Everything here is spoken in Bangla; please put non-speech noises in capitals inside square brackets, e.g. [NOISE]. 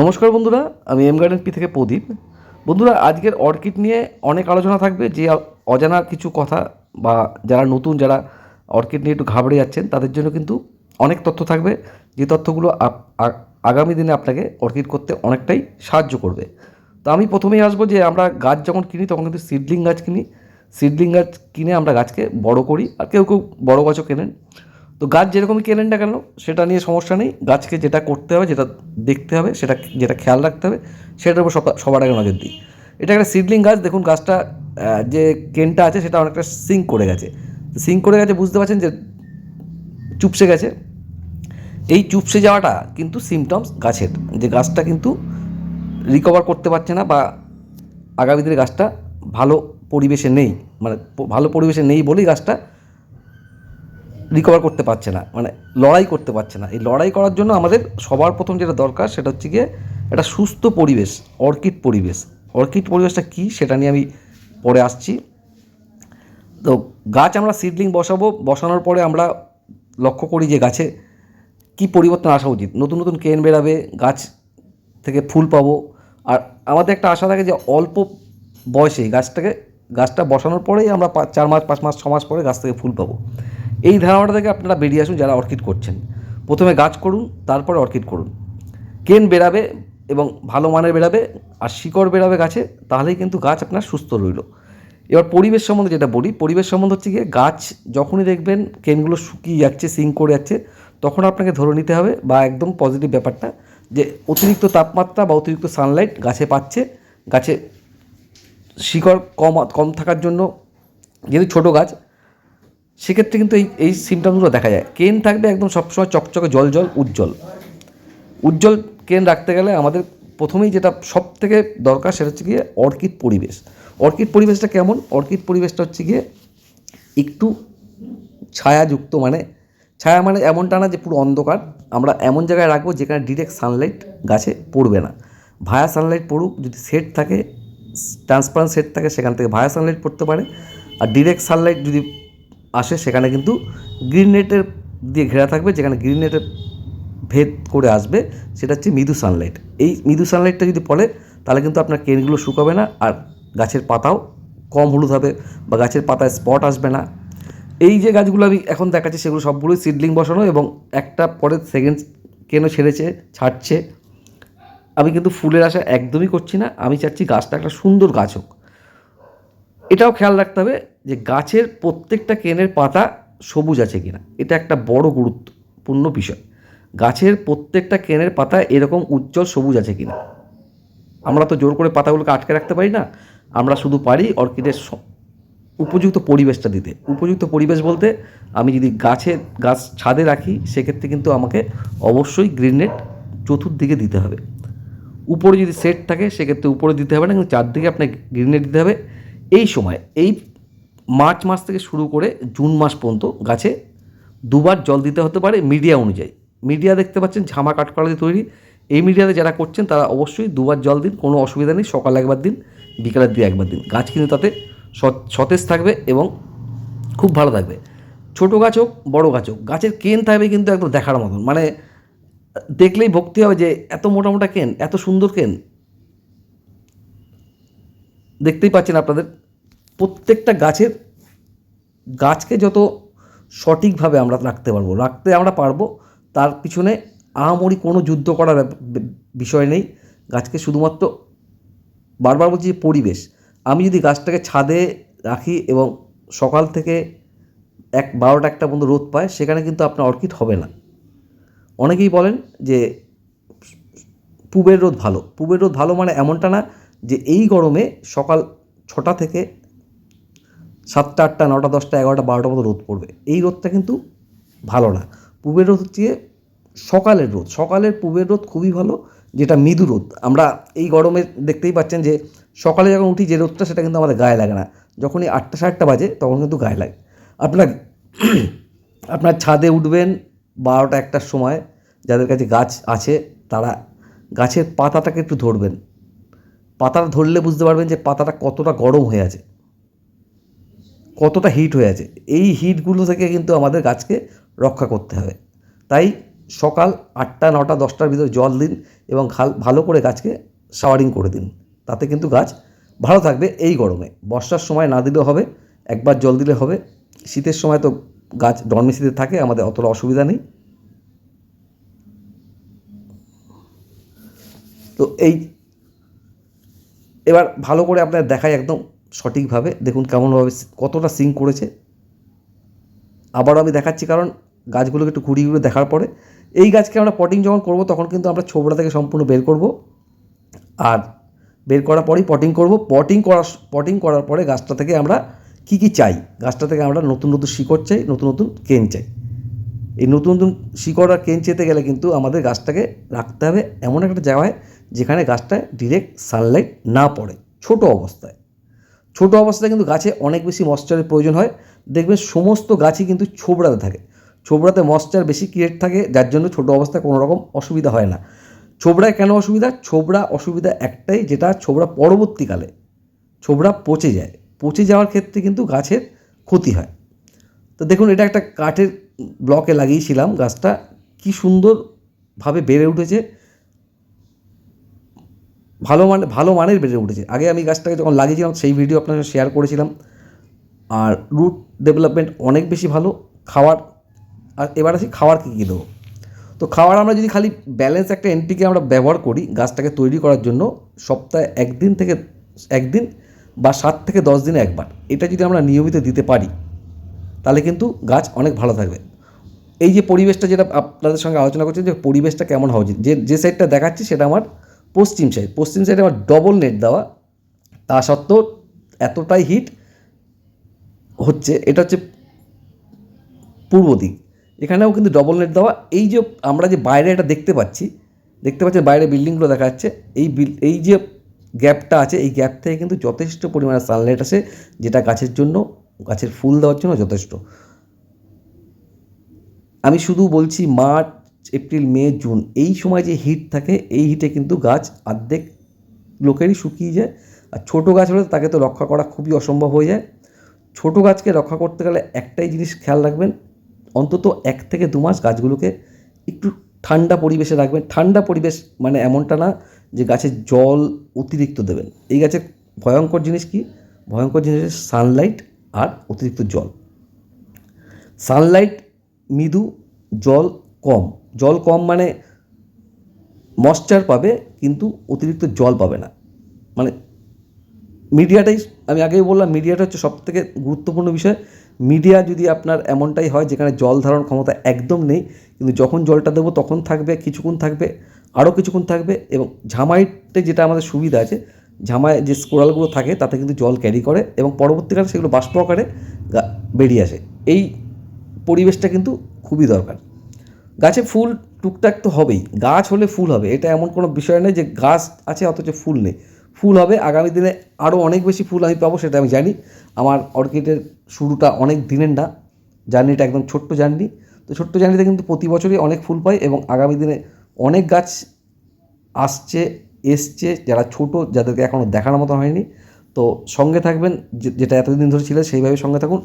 নমস্কার বন্ধুরা, আমি এম গার্ডেন পি থেকে প্রদীপ। বন্ধুরা, আজকের অর্কিড নিয়ে অনেক আলোচনা থাকবে, যে অজানা কিছু কথা বা যারা নতুন, যারা অর্কিড নিয়ে একটু ঘাবড়ে যাচ্ছেন, তাদের জন্য কিন্তু অনেক তথ্য থাকবে। যে তথ্যগুলো আগামী দিনে আপনাকে অর্কিড করতে অনেকটাই সাহায্য করবে। তো আমি প্রথমেই আসব যে, আমরা গাছ যখন কিনি, তখন কিন্তু সিডলিং গাছ কিনি। সিডলিং গাছ কিনে আমরা গাছকে বড় করি, আর কেউ কেউ বড় গাছও কেনেন। তো গাছ যেরকমই কেনেন না কেন, সেটা নিয়ে সমস্যা নেই। গাছকে যেটা করতে হবে, যেটা দেখতে হবে, সেটা যেটা খেয়াল রাখতে হবে, সেটার উপর সবা- সবার আগে নজর দিই। এটা একটা সিডলিং গাছ, দেখুন গাছটা যে কেনটা আছে, সেটা অনেকটা সিঙ্ক করে গেছে। সিঙ্ক করে গেছে, বুঝতে পারছেন যে চুপসে গেছে। এই চুপসে যাওয়াটা কিন্তু সিমটমস গাছের, যে গাছটা কিন্তু রিকভার করতে পারছে না বা আগামী দিনে গাছটা ভালো পরিবেশে নেই। মানে ভালো পরিবেশে নেই বলেই গাছটা রিকভার করতে পারছে না মানে লড়াই করতে পারছে না। এই লড়াই করার জন্য আমাদের সবার প্রথম যেটা দরকার সেটা হচ্ছে গিয়ে একটা সুস্থ পরিবেশ, অর্কিড পরিবেশ। অর্কিড পরিবেশটা কী সেটা নিয়ে আমি পরে আসছি। তো গাছ আমরা সিডলিং বসাবো, বসানোর পরে আমরা লক্ষ্য করি যে গাছে কি পরিবর্তন আসা উচিত। নতুন নতুন কেন বেরাবে, গাছ থেকে ফুল পাবো। আর আমাদের একটা আশা থাকে যে অল্প বয়সে গাছটাকে, গাছটা বসানোর পরেই আমরা চার মাস, পাঁচ মাস, ছ মাস পরে গাছ থেকে ফুল পাবো। এই ধারণাটা থেকে আপনারা বেরিয়ে আসুন যারা অর্কিড করছেন। প্রথমে গাছ করুন, তারপরে অর্কিড করুন। কেন বেরাবে এবং ভালো মানের বেরাবে আর শিকড় বেরাবে গাছে, তাহলেই কিন্তু গাছ আপনার সুস্থ রইল। এবার পরিবেশ সম্বন্ধে যেটা বলি, পরিবেশ সম্বন্ধে হচ্ছে গিয়ে গাছ যখনই দেখবেন কেনগুলো শুকিয়ে যাচ্ছে, সিঙ্ক করে যাচ্ছে, তখন আপনাকে ধরে নিতে হবে বা একদম পজিটিভ ব্যাপারটা যে অতিরিক্ত তাপমাত্রা বা অতিরিক্ত সানলাইট গাছে পাচ্ছে, গাছে শিকড় কম কম থাকার জন্য, যেহেতু ছোটো গাছ সেক্ষেত্রে কিন্তু এই এই সিমটমসগুলো দেখা যায়। কেন থাকবে একদম সবসময় চকচকে জল জল, উজ্জ্বল। উজ্জ্বল কেন রাখতে গেলে আমাদের প্রথমেই যেটা সব থেকে দরকার সেটা হচ্ছে গিয়ে অর্কিড পরিবেশ। অর্কিড পরিবেশটা কেমন? অর্কিড পরিবেশটা হচ্ছে গিয়ে একটু ছায়াযুক্ত মানে ছায়া মানে এমনটা না যে পুরো অন্ধকার। আমরা এমন জায়গায় রাখব যেখানে ডিরেক্ট সানলাইট গাছে পড়বে না। ভায়া সানলাইট পড়ুক, যদি সেট থাকে ট্রান্সপারেন্ট সেট থাকে, সেখান থেকে ভায়া সানলাইট পড়তে পারে। আর ডিরেক্ট সানলাইট যদি আসে, সেখানে কিন্তু গ্রিন নেটের দিয়ে ঘেরা থাকবে, যেখানে গ্রিন নেটের ভেদ করে আসবে, সেটা হচ্ছে মৃদু সানলাইট এই মৃদু সানলাইটটা যদি পড়ে, তাহলে কিন্তু আপনার কেনগুলো শুকাবে না, আর গাছের পাতাও কম হলুদ হবে বা গাছের পাতায় স্পট আসবে না। এই যে গাছগুলো আমি এখন দেখাচ্ছি, সেগুলো সবগুলোই সিডলিং বসানো এবং একটা পরে সেকেন্ড কেন ছেড়েছে, ছাড়ছে, আমি কিন্তু ফুলের আশা একদমই করছি না। আমি চাচ্ছি গাছটা একটা সুন্দর গাছ হোক। এটাও খেয়াল রাখতে হবে যে গাছের প্রত্যেকটা কেনের পাতা সবুজ আছে কিনা। এটা একটা বড় গুরুত্বপূর্ণ বিষয়। গাছের প্রত্যেকটা কেনের পাতা এরকম উজ্জ্বল সবুজ আছে কিনা। আমরা তো জোর করে পাতাগুলোকে আটকে রাখতে পারি না। আমরা শুধু পারি অর্কিডের উপযুক্ত পরিবেশটা দিতে। উপযুক্ত পরিবেশ বলতে আমি যদি গাছে গাছ ছাদে রাখি, সেক্ষেত্রে কিন্তু আমাকে অবশ্যই গ্রিন নেট চতুর্দিকে দিতে হবে। উপরে যদি সেট থাকে, সেক্ষেত্রে উপরে দিতে হবে না, কিন্তু চারদিকে আপনাকে গ্রিন নেট দিতে হবে। এই সময়, এই মার্চ মাস থেকে শুরু করে জুন মাস পর্যন্ত গাছে দুবার জল দিতে হতে পারে মিডিয়া অনুযায়ী। মিডিয়া দেখতে পাচ্ছেন ঝামা কাঠকলা দিয়ে তৈরি। এই মিডিয়াতে যারা করছেন, তারা অবশ্যই দুবার জল দিন, কোনো অসুবিধা নেই, সকালে একবার দিন, বিকালের দিয়ে একবার দিন। গাছ কিন্তু তাতে সত- সতেজ থাকবে এবং খুব ভালো থাকবে। ছোটো গাছ হোক, বড়ো গাছ হোক, গাছের কেন থাকবে কিন্তু একদম দেখার মতন। মানে দেখলেই ভক্তি হবে যে, এত মোটা মোটা কেন, এত সুন্দর কেন? দেখতেই পাচ্ছেন আপনাদের প্রত্যেকটা গাছের গাছকে যত সঠিকভাবে আমরা রাখতে পারব রাখতে আমরা পারব তার পিছনে আহামরি কোনো যুদ্ধ করার বিষয় নেই গাছকে শুধুমাত্র বারবার বলছি যে পরিবেশ আমি যদি গাছটাকে ছাদে রাখি এবং সকাল থেকে এক বারোটা একটা পর্যন্ত রোদ পায় সেখানে কিন্তু আপনার অর্কিড হবে না অনেকেই বলেন যে পূবের রোদ ভালো পূবের রোদ ভালো মানে এমনটা না যে এই গরমে সকাল ছটা থেকে সাতটা, আটটা, নটা, দশটা, এগারোটা বারোটা মতো রোদ পড়বে। এই রোদটা কিন্তু ভালো না। পূবের রোদ হচ্ছে সকালের রোদ। সকালের পূবের রোদ খুবই ভালো, যেটা মৃদু রোদ। আমরা এই গরমে দেখতেই পাচ্ছেন যে সকালে যখন উঠি যে রোদটা, সেটা কিন্তু আমাদের গায়ে লাগে না। যখনই আটটা সাতটা বাজে, তখন কিন্তু গায়ে লাগে। আপনার [CLEARS THROAT] আপনার ছাদে উঠবেন বারোটা, একটার সময়। যাদের কাছে গাছ আছে, তারা গাছের পাতাটাকে একটু ধরবেন। পাতাটা ধরলে বুঝতে পারবেন যে পাতাটা কতটা গরম হয়ে আছে। কতটা হিট হয়ে আছে, এই হিটগুলো থেকে কিন্তু আমাদের গাছকে রক্ষা করতে হবে। তাই সকাল আটটা, নটা, দশটার ভিতরে জল দিন এবং ভালো করে গাছকে শাওয়ারিং করে দিন। তাতে কিন্তু গাছ ভালো থাকবে এই গরমে। বর্ষার সময় না দিলেও হবে, একবার জল দিলে হবে। শীতের সময় তো গাছ ডরমেসিতে থাকে, আমাদের অতটা অসুবিধা নেই। তো এই, এবার ভালো করে আপনার দেখায় একদম সঠিকভাবে, দেখুন কেমনভাবে কতটা সিং করেছে। আবারও আমি দেখাচ্ছি, কারণ গাছগুলোকে একটু ঘুরিয়ে ঘুরিয়ে দেখার পরে, এই গাছকে আমরা পটিং যখন করব, তখন কিন্তু আমরা ছোবড়া থেকে সম্পূর্ণ বের করব। আর বের করার পরেই পটিং করব। পটিং করার পটিং করার পরে গাছটা থেকে আমরা কি কি চাই? গাছটা থেকে আমরা নতুন নতুন শিকড় চাই, নতুন নতুন কেন চাই। এই নতুন নতুন শিকড় আর কেন চেতে গেলে কিন্তু আমাদের গাছটাকে রাখতে হবে এমন একটা জায়গায়, যেখানে গাছটায় ডিরেক্ট সানলাইট না পড়ে, ছোট অবস্থায়। ছোট অবস্থায় কিন্তু গাছে অনেক বেশি ময়শ্চারের প্রয়োজন হয়। দেখবেন সমস্ত গাছই কিন্তু ছোবড়াতে থাকে। ছোবড়াতে ময়শ্চার বেশি ক্রিয়েট থাকে, যার জন্য ছোট অবস্থায় কোনো রকম অসুবিধা হয় না। ছোবড়ায় কেন অসুবিধা? ছোবড়া অসুবিধা একটাই, যেটা ছোবড়া পরবর্তীকালে, ছোবড়া পচে যায়। পচে যাওয়ার ক্ষেত্রে কিন্তু গাছের ক্ষতি হয়। তো দেখুন, এটা একটা কাঠের ব্লকে লাগিয়েছিলাম। গাছটা কি সুন্দরভাবে বেড়ে উঠেছে। ভালো মানে ভালো মানের বেড়ে উঠেছে। আগে আমি গাছটাকে যখন লাগিয়েছিলাম, সেই ভিডিও আপনার শেয়ার করেছিলাম। আর রুট ডেভেলপমেন্ট অনেক বেশি ভালো, খাওয়ার, আর এবার আসি খাওয়ার কী কী দেবো? তো খাওয়ার আমরা যদি খালি ব্যালেন্স একটা এনপিকে আমরা ব্যবহার করি গাছটাকে তৈরি করার জন্য, সপ্তাহে একদিন থেকে, একদিন বা সাত থেকে দশ দিনে একবার। এটা যদি আমরা নিয়মিত দিতে পারি, তাহলে কিন্তু গাছ অনেক ভালো থাকবে। এই যে পরিবেশটা যেটা আপনাদের সঙ্গে আলোচনা করছি, যে পরিবেশটা কেমন হওয়া উচিত? যে যে সাইডটা দেখাচ্ছি, সেটা আমার পশ্চিম সাইড পশ্চিম সাইডে আমার ডবল নেট দেওয়া, তা সত্ত্বেও এতটাই হিট হচ্ছে, এটা হচ্ছে পূর্ব দিক। এখানেও কিন্তু ডবল নেট দেওয়া, এই যে আমরা যে বাইরে এটা দেখতে পাচ্ছি দেখতে পাচ্ছি বাইরে বিল্ডিংগুলো দেখা যাচ্ছে, এই বিল এই যে গ্যাপটা আছে, এই গ্যাপ থেকে কিন্তু যথেষ্ট পরিমাণে সানলাইট আসে, যেটা গাছের জন্য, গাছের ফুল দেওয়ার জন্য যথেষ্ট। আমি শুধু বলছি মার্চ এপ্রিল, মে, জুন, এই সময় যে হিট থাকে, এই হিটে কিন্তু গাছ অর্ধেক লোকেরই শুকিয়ে যায়। আর ছোটো গাছ হলে তাকে তো রক্ষা করা খুবই অসম্ভব হয়ে যায়। ছোটো গাছকে রক্ষা করতে গেলে একটাই জিনিস খেয়াল রাখবেন, অন্তত এক থেকে দু মাস গাছগুলোকে একটু ঠান্ডা পরিবেশে রাখবেন। ঠান্ডা পরিবেশ মানে এমনটা না যে গাছের জল অতিরিক্ত দেবেন। এই গাছের ভয়ঙ্কর জিনিস কি? ভয়ঙ্কর জিনিস সানলাইট আর অতিরিক্ত জল। সানলাইট মৃদু জল কম। জল কম মানে মশ্চার পাবে, কিন্তু অতিরিক্ত জল পাবে না। মানে মিডিয়াটাই, আমি আগেই বললাম, মিডিয়াটা হচ্ছে সব থেকে গুরুত্বপূর্ণ বিষয়। মিডিয়া যদি আপনার এমনটাই হয় যেখানে জল ধারণ ক্ষমতা একদম নেই, কিন্তু যখন জলটা দেবো তখন থাকবে, কিছুক্ষণ থাকবে, আরও কিছুক্ষণ থাকবে, এবং ঝামাইটে যেটা আমাদের সুবিধা আছে ঝামায় যে স্কোরালগুলো থাকে, তাতে কিন্তু জল ক্যারি করে, এবং পরবর্তীকালে সেগুলো বাষ্প আকারে বেরিয়ে আসে। এই পরিবেশটা কিন্তু খুবই দরকার। গাছে ফুল টুকটাক তো হবেই। গাছ হলে ফুল হবে, এটা এমন কোনো বিষয় নেই যে গাছ আছে অথচ ফুল নেই। ফুল হবে, আগামী দিনে আরও অনেক বেশি ফুল আমি পাবো, সেটা আমি জানি। আমার অর্কিডের শুরুটা অনেক দিনের না, জার্নিটা একদম ছোট্ট জার্নি। তো ছোট্ট জার্নিতে কিন্তু প্রতি বছরই অনেক ফুল পাই এবং আগামী দিনে অনেক গাছ আসছে, এসছে, যারা ছোট, যাদেরকে এখনও দেখার মতো হয়নি। তো সঙ্গে থাকবেন যেটা এতদিন ধরে ছিল সেইভাবে সঙ্গে থাকুন।